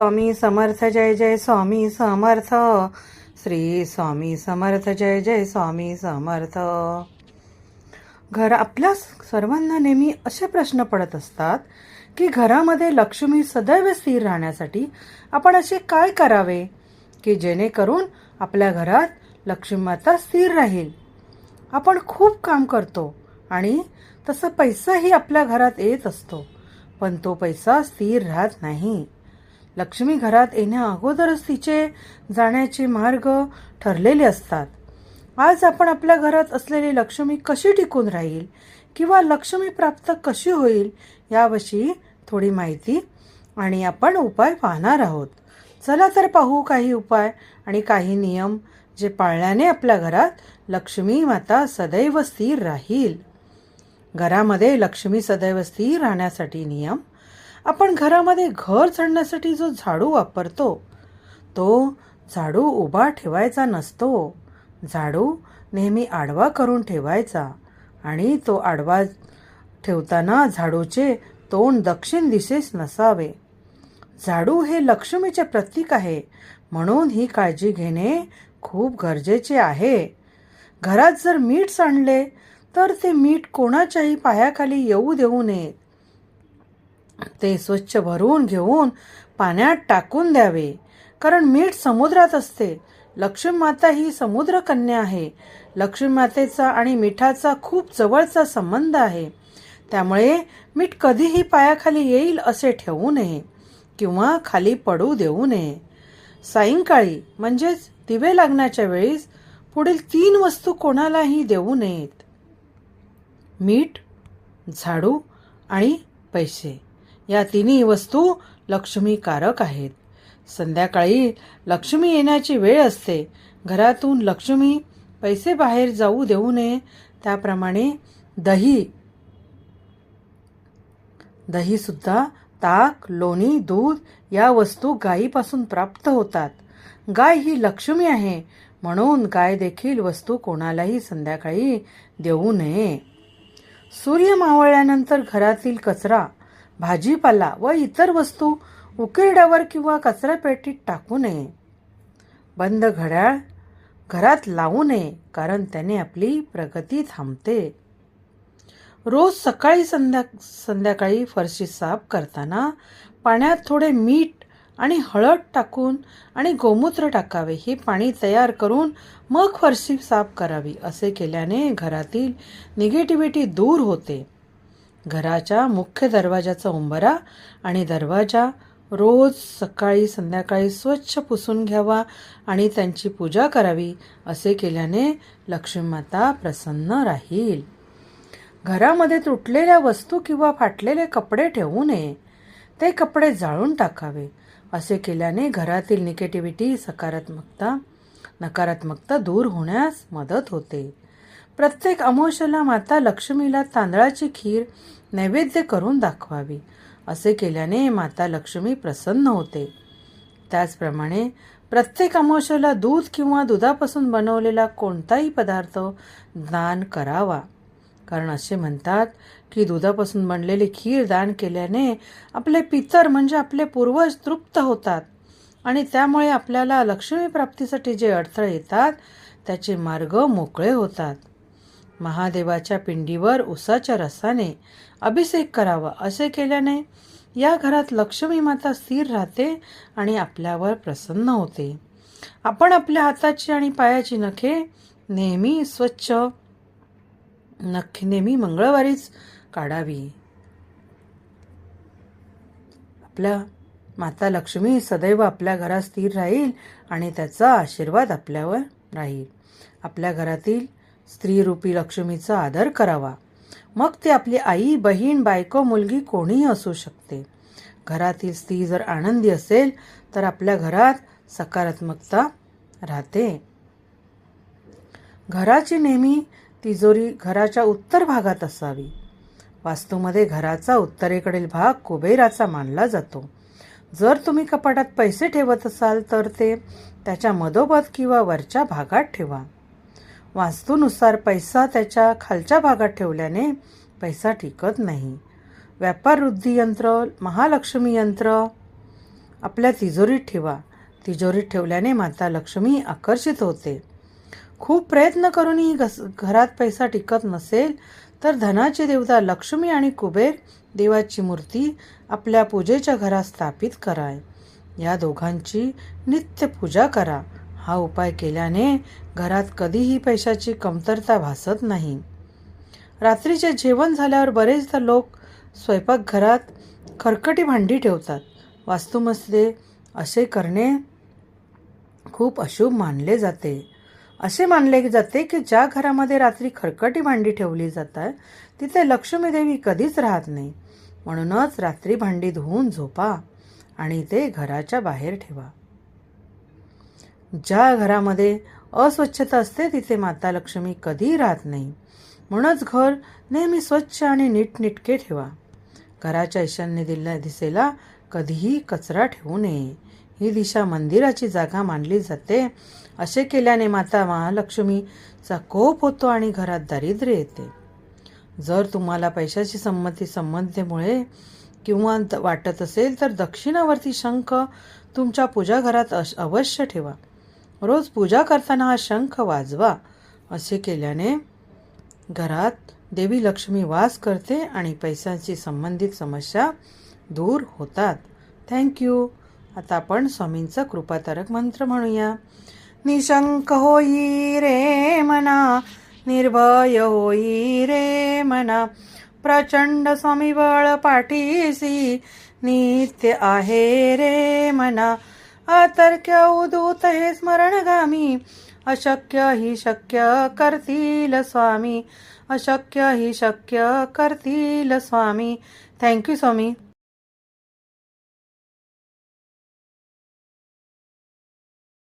स्वामी समर्थ जय जय स्वामी समर्थ. श्री स्वामी समर्थ जय जय स्वामी समर्थ. घर आपल्या सर्वांना नेहमी असे प्रश्न पडत असतात की घरामध्ये लक्ष्मी सदैव स्थिर राहण्यासाठी आपण असे काय करावे? की जेणेकरून आपल्या घरात लक्ष्मी माता स्थिर राहील. आपण खूप काम करतो आणि तसा पैसाही आपल्या घरात येत असतो पण तो पैसा स्थिर राहत नाही. लक्ष्मी घरात येण्या अगोदरच तिचे जाण्याचे मार्ग ठरलेले असतात. आज आपण आपल्या घरात असलेली लक्ष्मी कशी टिकून राहील किंवा लक्ष्मी प्राप्त कशी होईल याविषयी थोडी माहिती आणि आपण उपाय पाहणार आहोत. चला तर पाहू काही उपाय आणि काही नियम जे पाळल्याने आपल्या घरात लक्ष्मी माता सदैव स्थिर राहील. घरामध्ये लक्ष्मी सदैव स्थिर राहण्यासाठी नियम आपण घरामध्ये घर झाडण्यासाठी जो झाडू वापरतो तो झाडू उभा ठेवायचा नसतो. झाडू नेहमी आडवा करून ठेवायचा आणि तो आडवा ठेवताना झाडूचे तोंड दक्षिण दिशेस नसावे. झाडू हे लक्ष्मीचे प्रतीक आहे म्हणून ही काळजी घेणे खूप गरजेचे आहे. घरात जर मीठ सांडले तर ते मीठ कोणाच्याही पायाखाली येऊ देऊ नये. ते स्वच्छ भरून घेऊन पाण्यात टाकून द्यावे. कारण मीठ समुद्रात असते. लक्ष्मी माता ही समुद्र कन्या आहे. लक्ष्मी मातेचा आणि मिठाचा खूप जवळचा संबंध आहे. त्यामुळे मीठ कधीही पायाखाली येईल असे ठेवू नये किंवा खाली पडू देऊ नये. सायंकाळी म्हणजेच दिवे लागण्याच्या वेळीस पुढील तीन वस्तू कोणालाही देऊ नयेत. मीठ झाडू आणि पैसे. या तिन्ही वस्तू लक्ष्मीकारक आहेत. संध्याकाळी लक्ष्मी येण्याची वेळ असते. घरातून लक्ष्मी पैसे बाहेर जाऊ देऊ नये. त्याप्रमाणे दही दहीसुद्धा ताक लोणी दूध या वस्तू गायीपासून प्राप्त होतात. गाय ही लक्ष्मी आहे. म्हणून गाय देखील वस्तू कोणालाही संध्याकाळी देऊ नये. सूर्य मावळल्यानंतर घरातील कचरा भाजीपाला व इतर वस्तू उकिरड्यावर किंवा कचरापेटीत टाकू नये. बंद घड्याळ घरात लावू नये कारण त्याने आपली प्रगती थांबते. रोज सकाळी संध्या संध्याकाळी फरशी साफ करताना पाण्यात थोडे मीठ आणि हळद टाकून आणि गोमूत्र टाकावे. हे पाणी तयार करून मग फरशी साफ करावी असे केल्याने घरातील निगेटिव्हिटी दूर होते. घराच्या मुख्य दरवाजाचा उंबरा आणि दरवाजा रोज सकाळी संध्याकाळी स्वच्छ पुसून घ्यावा आणि त्यांची पूजा करावी असे केल्याने लक्ष्मीमाता प्रसन्न राहील. घरामध्ये तुटलेल्या वस्तू किंवा फाटलेले कपडे ठेवू नये. ते कपडे जाळून टाकावे असे केल्याने घरातील निगेटिव्हिटी सकारात्मकता नकारात्मकता दूर होण्यास मदत होते. प्रत्येक अमावश्याला माता लक्ष्मीला तांदळाची खीर नैवेद्य करून दाखवावी. असे केल्याने माता लक्ष्मी प्रसन्न होते. त्याचप्रमाणे प्रत्येक अमावश्याला दूध किंवा दुधापासून बनवलेला कोणताही पदार्थ दान करावा. कारण असे म्हणतात की दुधापासून बनलेली खीर दान केल्याने आपले पितर म्हणजे आपले पूर्वज तृप्त होतात आणि त्यामुळे आपल्याला लक्ष्मी प्राप्तीसाठी जे अडथळे येतात त्याचे मार्ग मोकळे होतात. महादेवाच्या पिंडीवर उसाच्या रसाने अभिषेक करावा असे केल्याने या घरात लक्ष्मी माता स्थिर राहते आणि आपल्यावर प्रसन्न होते. आपण आपल्या हाताची आणि पायाची नखे नेहमी स्वच्छ नखे नेहमी मंगळवारीच काढावी. आपल्या माता लक्ष्मी सदैव आपल्या घरात स्थिर राहील आणि त्याचा आशीर्वाद आपल्यावर राहील. आपल्या घरातील स्त्रीरूपी लक्ष्मीचा आदर करावा. मग ती आपली आई बहीण बायको मुलगी कोणीही असू शकते. घरातील स्त्री जर आनंदी असेल तर आपल्या घरात सकारात्मकता राहते. घराची नेहमी तिजोरी घराच्या उत्तर भागात असावी. वास्तूमध्ये घराचा उत्तरेकडील भाग कुबेराचा मानला जातो. जर तुम्ही कपाटात पैसे ठेवत असाल तर ते त्याच्या मधोमध किंवा वरच्या भागात ठेवा. वास्तूनुसार पैसा त्याच्या खालच्या भागात ठेवल्याने पैसा टिकत नाही. व्यापार वृद्धी यंत्र महालक्ष्मी यंत्र आपल्या तिजोरीत ठेवा. तिजोरीत ठेवल्याने माता लक्ष्मी आकर्षित होते. खूप प्रयत्न करूनही घस घरात पैसा टिकत नसेल तर धनाची देवता लक्ष्मी आणि कुबेर देवाची मूर्ती आपल्या पूजेच्या घरात स्थापित कराय. या दोघांची नित्य पूजा करा. हा उपाय केल्याने घरात कधीही पैशाची कमतरता भासत नाही. रात्रीचे जेवण झाल्यावर बरेचदा लोक स्वयंपाकघरात खरकटी भांडी ठेवतात. वास्तुमस्ते असे करणे खूप अशुभ मानले जाते. असे मानले जाते की ज्या घरामध्ये रात्री खरकटी भांडी ठेवली जातात तिथे लक्ष्मी देवी कधीच राहत नाही. म्हणूनच रात्री भांडी धुवून झोपा आणि ते घराच्या बाहेर ठेवा. ज्या घरामध्ये अस्वच्छता असते तिथे माता लक्ष्मी कधीही राहत नाही. म्हणूनच घर नेहमी स्वच्छ आणि नीटनिटके ठेवा. घराच्या ईशान्य दिल्या दिशेला कधीही कचरा ठेवू नये. ही दिशा मंदिराची जागा मानली जाते. असे केल्याने माता महालक्ष्मीचा कोप होतो आणि घरात दारिद्र्य येते. जर तुम्हाला पैशाची संमती संबंधीमुळे किंवा वाटत असेल तर दक्षिणावरती शंख तुमच्या पूजाघरात अश- अवश्य ठेवा. रोज पूजा करताना हा शंख वाजवा असे केल्याने घरात देवी लक्ष्मी वास करते आणि पैशांशी संबंधित समस्या दूर होतात. थँक्यू आता आपण स्वामींचा कृपातारक मंत्र म्हणूया. निशंक होई रे मना निर्भय होई रे मना प्रचंड स्वामी बळ पाठीसी नित्य आहे रे मना. अतर्क्य उदूत हे स्मरणगामी? अशक्य ही शक्य करतील स्वामी. अशक्य ही शक्य करतील स्वामी. थँक्यू स्वामी.